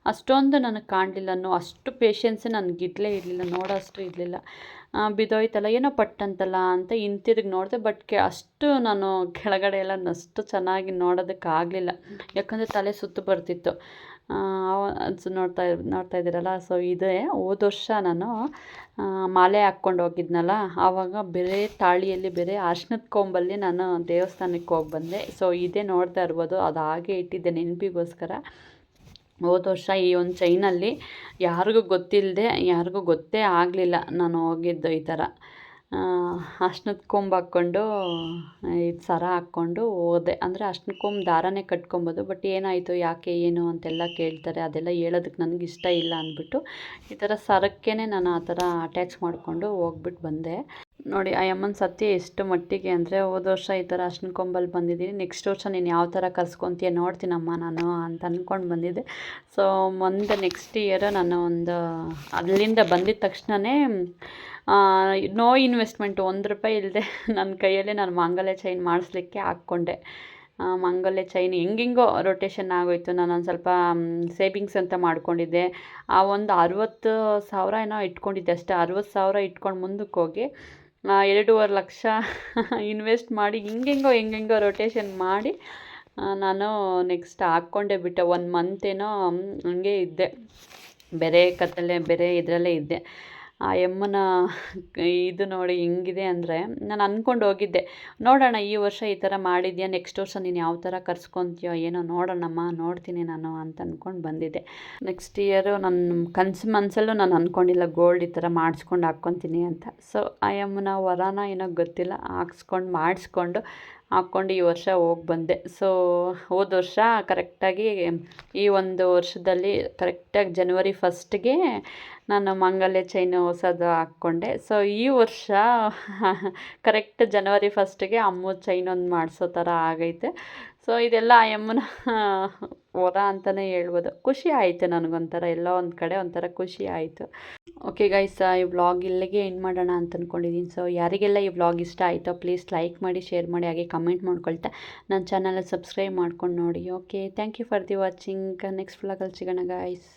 ಅಷ್ಟೊಂದು ನನಗೆ ಕಾಣಲಿಲ್ಲ ನೋ ಅಷ್ಟು ಪೇಷನ್ಸ್ ನನಗಿಡಲೇ ಇರಲಿಲ್ಲ, ನೋಡೋಷ್ಟು ಇರಲಿಲ್ಲ. ಬಿದ್ದೋಯ್ತಲ್ಲ, ಏನೋ ಪಟ್ಟಂತಲ್ಲ ಅಂತ ಹಿಂತಿರುಗಿ ನೋಡಿದೆ ಬಟ್ ಕೆ, ಅಷ್ಟು ನಾನು ಕೆಳಗಡೆ ಎಲ್ಲ ಅಷ್ಟು ಚೆನ್ನಾಗಿ ನೋಡೋದಕ್ಕಾಗಲಿಲ್ಲ ಯಾಕಂದರೆ ತಲೆ ಸುತ್ತು ಬರ್ತಿತ್ತು. ನೋಡ್ತಾ ನೋಡ್ತಾ ಇದ್ದೀರಲ್ಲ ಸೊ ಇದೇ. ಹೋದ ವರ್ಷ ನಾನು ಮಾಲೆ ಹಾಕ್ಕೊಂಡು ಹೋಗಿದ್ನಲ್ಲ, ಆವಾಗ ಬೇರೆ ತಾಳಿಯಲ್ಲಿ, ಬೇರೆ ಅರ್ಶನದ ಕೊಂಬಲ್ಲಿ ನಾನು ದೇವಸ್ಥಾನಕ್ಕೆ ಹೋಗಿ ಬಂದೆ. ಸೊ ಇದೇ ನೋಡ್ತಾ ಇರ್ಬೋದು, ಅದು ಹಾಗೆ ಇಟ್ಟಿದ್ದೆ ನೆನಪಿಗೋಸ್ಕರ. ಹೋದ ವರ್ಷ ಈ ಒಂದು ಚೈನಲ್ಲಿ ಯಾರಿಗೂ ಗೊತ್ತಿಲ್ಲದೆ ಯಾರಿಗೂ ಗೊತ್ತೇ ಆಗಲಿಲ್ಲ ನಾನು ಹೋಗಿದ್ದು ಈ ಥರ. ಅರ್ಶ್ನದ ಕೊಂಬು ಹಾಕ್ಕೊಂಡು, ಇದು ಸರ ಹಾಕ್ಕೊಂಡು ಹೋದೆ. ಅಂದರೆ ಅರ್ಶ್ನದ ಕೊಂಬು ದಾರನೇ ಕಟ್ಕೊಬೋದು ಬಟ್ ಏನಾಯಿತು, ಯಾಕೆ, ಏನು ಅಂತೆಲ್ಲ ಕೇಳ್ತಾರೆ. ಅದೆಲ್ಲ ಹೇಳೋದಕ್ಕೆ ನನಗೆ ಇಷ್ಟ ಇಲ್ಲ ಅಂದ್ಬಿಟ್ಟು ಈ ಥರ ಸರಕ್ಕೇ ನಾನು ಆ ಥರ ಅಟ್ಯಾಚ್ ಮಾಡಿಕೊಂಡು ಹೋಗ್ಬಿಟ್ಟು ಬಂದೆ. ನೋಡಿ ಆ ಸತ್ಯ ಎಷ್ಟು ಮಟ್ಟಿಗೆ ಅಂದರೆ, ಹೋದ ವರ್ಷ ಈ ಥರ ಅರ್ಶಿನ ಕೊಂಬಲ್ಲಿ ಬಂದಿದ್ದೀನಿ. ನೆಕ್ಸ್ಟ್ ವರ್ಷ ನೀನು ಯಾವ ಥರ ಕರ್ಸ್ಕೊತೀಯ ನೋಡ್ತೀನಮ್ಮ ನಾನು ಅಂತ ಅಂದ್ಕೊಂಡು ಬಂದಿದ್ದೆ. ಸೊ ಮುಂದೆ ನೆಕ್ಸ್ಟ್ ಇಯರ್ ನಾನು ಒಂದು, ಅಲ್ಲಿಂದ ಬಂದಿದ್ದ ತಕ್ಷಣವೇ ನೋ ಇನ್ವೆಸ್ಟ್ಮೆಂಟು ಒಂದು ರೂಪಾಯಿ ಇಲ್ಲದೆ ನನ್ನ ಕೈಯಲ್ಲೇ ನಾನು ಮಾಂಗಲ್ಯ ಚೈನ್ ಮಾಡಿಸ್ಲಿಕ್ಕೆ ಹಾಕ್ಕೊಂಡೆ. ಮಾಂಗಲ್ಯ ಚೈನ್ ಹೆಂಗೆಂಗೋ ರೊಟೇಷನ್ ಆಗೋಯಿತು. ನಾನು ಒಂದು ಸ್ವಲ್ಪ ಸೇವಿಂಗ್ಸ್ ಅಂತ ಮಾಡ್ಕೊಂಡಿದ್ದೆ. ಆ ಒಂದು ಅರುವತ್ತು ಸಾವಿರ ಏನೋ ಇಟ್ಕೊಂಡಿದ್ದೆ ಅಷ್ಟೇ. ಅರುವತ್ತು ಸಾವಿರ ಇಟ್ಕೊಂಡು ಮುಂದಕ್ಕೆ ಹೋಗಿ ಎರಡೂವರೆ ಲಕ್ಷ ಇನ್ವೆಸ್ಟ್ ಮಾಡಿ, ಹಿಂಗೆಂಗೋ ಹೆಂಗೆಂಗೋ ರೊಟೇಷನ್ ಮಾಡಿ ನಾನು ನೆಕ್ಸ್ಟ್ ಹಾಕ್ಕೊಂಡೇ ಬಿಟ್ಟೆ ಒಂದು ಮಂತ್ ಏನೋ ಹಂಗೆ ಇದ್ದೆ. ಬೇರೆ ಕತ್ತಲೆ, ಬೇರೆ ಇದರಲ್ಲೇ ಇದ್ದೆ. ಆ ಯಮ್ಮನ ಇದು ನೋಡಿ ಹೆಂಗಿದೆ ಅಂದರೆ ನಾನು ಅಂದ್ಕೊಂಡು ಹೋಗಿದ್ದೆ. ನೋಡೋಣ ಈ ವರ್ಷ ಈ ಥರ ಮಾಡಿದ್ಯಾ ನೆಕ್ಸ್ಟ್ ವರ್ಷ ನೀನು ಯಾವ ಥರ ಕರ್ಸ್ಕೊತೀಯೋ ಏನೋ ನೋಡೋಣಮ್ಮ, ನೋಡ್ತೀನಿ ನಾನು ಅಂತ ಅಂದ್ಕೊಂಡು ಬಂದಿದ್ದೆ. ನೆಕ್ಸ್ಟ್ ಇಯರು ನನ್ನ ಕನಸು ಮನಸಲ್ಲೂ ನಾನು ಅಂದ್ಕೊಂಡಿಲ್ಲ ಗೋಲ್ಡ್ ಈ ಥರ ಮಾಡಿಸ್ಕೊಂಡು ಹಾಕ್ಕೊತೀನಿ ಅಂತ. ಸೊ ಆ ಯಮ್ಮನ ವರನ ಏನೋ ಗೊತ್ತಿಲ್ಲ, ಹಾಕ್ಸ್ಕೊಂಡು ಮಾಡಿಸ್ಕೊಂಡು ಹಾಕ್ಕೊಂಡು ಈ ವರ್ಷ ಹೋಗಿ ಬಂದೆ. ಸೊ ಹೋದ ವರ್ಷ ಕರೆಕ್ಟಾಗಿ ಈ ಒಂದು ವರ್ಷದಲ್ಲಿ ಕರೆಕ್ಟಾಗಿ ಜನವರಿ ಫಸ್ಟ್ಗೆ ನಾನು ಮಂಗಲ್ಯ ಚೈನು ಹೊಸದು ಹಾಕ್ಕೊಂಡೆ. ಸೊ ಈ ವರ್ಷ ಕರೆಕ್ಟ್ ಜನವರಿ ಫಸ್ಟಿಗೆ ಅಮ್ಮ ಚೈನ್ ಒಂದು ಮಾಡಿಸೋ ಥರ ಆಗೈತೆ. ಸೊ ಇದೆಲ್ಲ ಆ ಯಮ್ಮನ ವರ ಅಂತಲೇ ಹೇಳ್ಬೋದು. ಖುಷಿ ಆಯಿತು ನನಗೊಂಥರ, ಎಲ್ಲ ಒಂದು ಕಡೆ ಒಂಥರ ಖುಷಿ ಆಯಿತು. ಓಕೆ ಗೈಸ್ ಈ ವ್ಲಾಗ್ ಇಲ್ಲಿಗೆ ಎಂಡ್ ಮಾಡೋಣ ಅಂತ ಅಂದ್ಕೊಂಡಿದ್ದೀನಿ ಸೊ ಯಾರಿಗೆಲ್ಲ ಈ ವ್ಲಾಗ್ ಇಷ್ಟ ಆಯಿತೋ ಪ್ಲೀಸ್ ಲೈಕ್ ಮಾಡಿ ಶೇರ್ ಮಾಡಿ, ಹಾಗೆ ಕಮೆಂಟ್ ಮಾಡ್ಕೊಳ್ತಾ ನನ್ನ ಚಾನಲ್ ಸಬ್ಸ್ಕ್ರೈಬ್ ಮಾಡ್ಕೊಂಡು ನೋಡಿ. Okay thank you for the watching next ವ್ಲಾಗಲ್ಲಿ ಸಿಗೋಣ ಗಾಯ್ಸ್